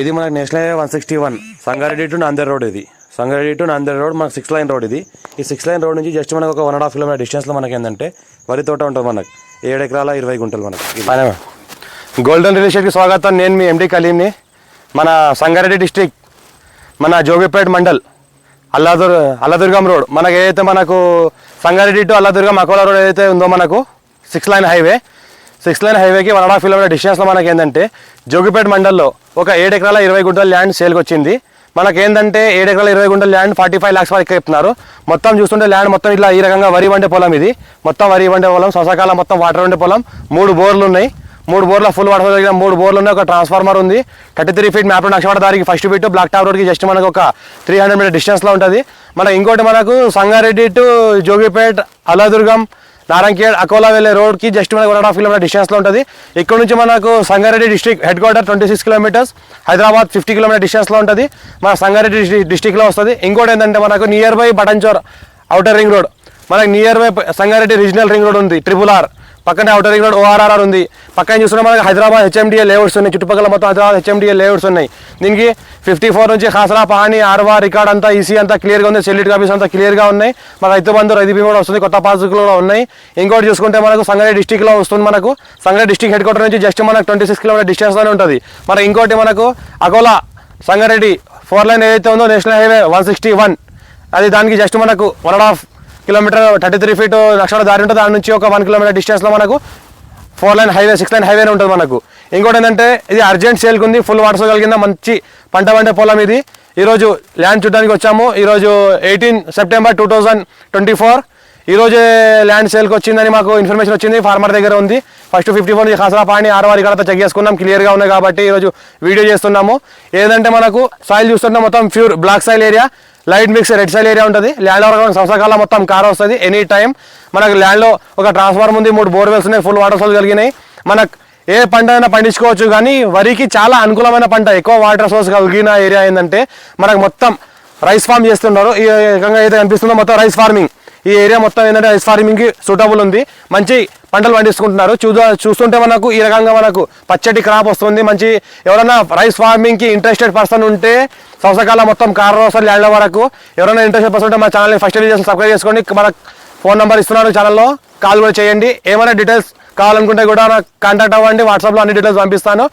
ఇది మనకు national highway one sixty one. Sangareddy to Nanded road ఇది. సంగారెడ్డి టు నాందేడ్ రోడ్ మనకు సిక్స్ లైన్ రోడ్ ఇది. ఈ సిక్స్ లైన్ రోడ్ నుంచి జస్ట్ మనకు ఒక వన్ అండ్ హాఫ్ కిలోమీటర్ డిస్టెన్స్లో మనకి ఏంటంటే వరి తోట ఉంటుంది మనకు. ఏడు ఎకరాల ఇరవై గుంటలు మనకు గోల్డెన్ రియల్ ఎస్టేట్కి స్వాగతం. నేను మీ ఎండి కలీంని మన సంగారెడ్డి డిస్టిక్ మన జోగిపేట్ మండల్ అల్లాదుర్ అల్లదుర్గం రోడ్. మనకి ఏదైతే మనకు సంగారెడ్డి టు అల్లదుర్గం అకోలా రోడ్ ఏదైతే ఉందో మనకు six lane highway six lane హైవేకి వన్ అండ్ హాఫ్ కిలోమీటర్ డిస్టెన్స్లో మనకి ఏంటంటే జోగిపేట మండల్లో ఒక ఏడు ఎకరాల ఇరవై గుంటల ల్యాండ్ సేల్కి వచ్చింది మనకేంటంటే ఏడు ఎకరాల ఇరవై గుంటల ల్యాండ్ ఫార్టీ ఫైవ్ ల్యాక్స్ వరకు చెప్తున్నారు మొత్తం చూస్తుంటే ల్యాండ్ మొత్తం ఇట్లా ఈ రకంగా వరి వండే పొలం ఇది. మొత్తం వరి వండే పొలం శ్వాసకాలం మొత్తం వాటర్ వండే పొలం మూడు బోర్లు ఉన్నాయి మూడు బోర్ల ఫుల్ వాటర్ జరిగిన మూడు బోర్లు ఉన్నాయి ఒక ట్రాన్స్ఫార్మర్ ఉంది. థర్టీ త్రీ ఫీట్ మ్యాప్ నక్షవాడ దారికి ఫస్ట్ ఫీట్ బ్లాక్ టాప్ రోడ్కి జస్ట్ మనకు ఒక త్రీ హండ్రెడ్ మీటర్ డిస్టెన్స్లో ఉంటుంది. మనకి ఇంకోటి మనకు సంగారెడ్డి టు జోగిపేట్ అలదుర్గం నారంకేడ్ అకోలా వెళ్ళే రోడ్కి జస్ట్ మనకు వన్ అండ్ హాఫ్ కిలోమీటర్ డిస్టెన్స్లో ఉంటుంది. ఇక్కడ నుంచి మనకు Sangareddy district headquarter twenty six kilometres Hyderabad fifty kilometre డిస్టెన్స్లో ఉంటుంది. మన సంగారెడ్డి డిస్ట్రిక్ట్ డిస్ట్రిక్ట్లో వస్తుంది. ఇంకోటి ఏంటంటే మనకు near by Patancheru outer ring road మనకి near by Sangareddy regional ring road ఉంది ట్రిపుల్ ఆర్ పక్కనే అవుటర్ రింగ్ రోడ్ ఓఆర్ఆర్ ఉంది. పక్కన చూసుకుంటే మనకి? హైదరాబాద్ హెచ్ఎండిఏ లేఅవుట్స్ ఉన్నాయి. చుట్టుపక్కల మొత్తం హైదరాబాద్ హెచ్ఎండిఏ లేఅవుట్స్ ఉన్నాయి. దీనికి ఫిఫ్టీ ఫోర్ నుంచి ఖాసరా పహాని ఆర్వా రికార్డ్ అంతా ఈసీ అంతా క్లియర్గా ఉంది. సెల్యూట్ కాపీస్ అంతా క్లియర్గా ఉన్నాయి. మన రైతు బంధు రైతు బీమా కూడా వస్తుంది. కొత్త పాస్బుక్లు కూడా ఉన్నాయి. ఇంకోటి చూసుకుంటే మనకు సంగారెడ్డి డిస్టిక్లో వస్తుంది మనకు. సంగారెడ్డి డిస్టిక్ హెడ్ క్వార్టర్ నుంచి జస్ట్ మనకు ట్వంటీ సిక్స్ కిలోమీటర్ డిస్టెన్స్లోనే ఉంటుంది. మరి ఇంకోటి మనకు అకోలా సంగారెడ్డి ఫోర్ లైన్ ఏదైతే ఉందో national highway one sixty one అది దానికి జస్ట్ మనకు one and half kilometre thirty three feet లక్షల దారి ఉంటుంది. దాని నుంచి ఒక వన్ కిలోమీటర్ డిస్టెన్స్లో మనకు four lane highway six lane హైవేనే ఉంటుంది మనకు. ఇంకోటి ఏంటంటే ఇది అర్జెంట్ సేల్కి ఉంది ఫుల్ వాటర్ కలిగిన మంచి పంట పండే పొలం ఇది. ఈరోజు ల్యాండ్ చూడడానికి వచ్చాము. ఈరోజు eighteen September two thousand twenty four ఈరోజే ల్యాండ్ సేల్కి వచ్చిందని మాకు ఇన్ఫర్మేషన్ వచ్చింది. ఫార్మర్ దగ్గర ఉంది. ఫస్ట్ ఫిఫ్టీ ఫోర్ నుంచి ఖాసరా పాని ఆరువారి ఇక్కడ చెక్ చేసుకున్నాం. క్లియర్గా ఉన్నాయి కాబట్టి ఈరోజు వీడియో చేస్తున్నాము. ఏదంటే మనకు సాయిల్ చూస్తున్నాం మొత్తం pure black soil area light mix red soil area ఉంటుంది. ల్యాండ్ వరకు సంవత్సరాల మొత్తం కార్ వస్తుంది. ఎనీ టైం మనకు ల్యాండ్లో ఒక ట్రాన్స్ఫార్మర్ ఉంది మూడు బోర్వెల్స్ ఉన్నాయి ఫుల్ వాటర్ సోర్స్ కలిగినాయి. మనకు ఏ పంట అయినా పండించుకోవచ్చు కానీ వరికి చాలా అనుకూలమైన పంట ఎక్కువ వాటర్ సోర్స్ కలిగిన ఏరియా ఏంటంటే మనకు మొత్తం రైస్ ఫార్మ్ చేస్తున్నారు. ఈ రకంగా అయితే కనిపిస్తుందో మొత్తం రైస్ ఫార్మింగ్ ఈ ఏరియా మొత్తం ఏంటంటే రైస్ ఫార్మింగ్కి సూటబుల్ ఉంది. మంచి పంటలు పండించుకుంటున్నారు చూదా చూస్తుంటే మనకు ఈ రకంగా మనకు పచ్చటి క్రాప్ వస్తుంది. మంచి ఎవరైనా రైస్ ఫార్మింగ్కి ఇంట్రెస్టెడ్ పర్సన్ ఉంటే సంవత్సరకాలం మొత్తం కార్ రోజులు వరకు ఎవరైనా ఇంట్రెస్టెడ్ పర్సన్ ఉంటే మా ఛానల్ని ఫస్ట్ చేసి సబ్స్క్రైబ్ చేసుకోండి మన ఫోన్ నెంబర్ ఇస్తున్నాను ఛానల్లో కాల్ కూడా చేయండి. ఏమైనా డీటెయిల్స్ కావాలనుకుంటే కూడా నాకు కాంటాక్ట్ అవ్వండి. వాట్సాప్లో అన్ని డీటెయిల్స్ పంపిస్తాను.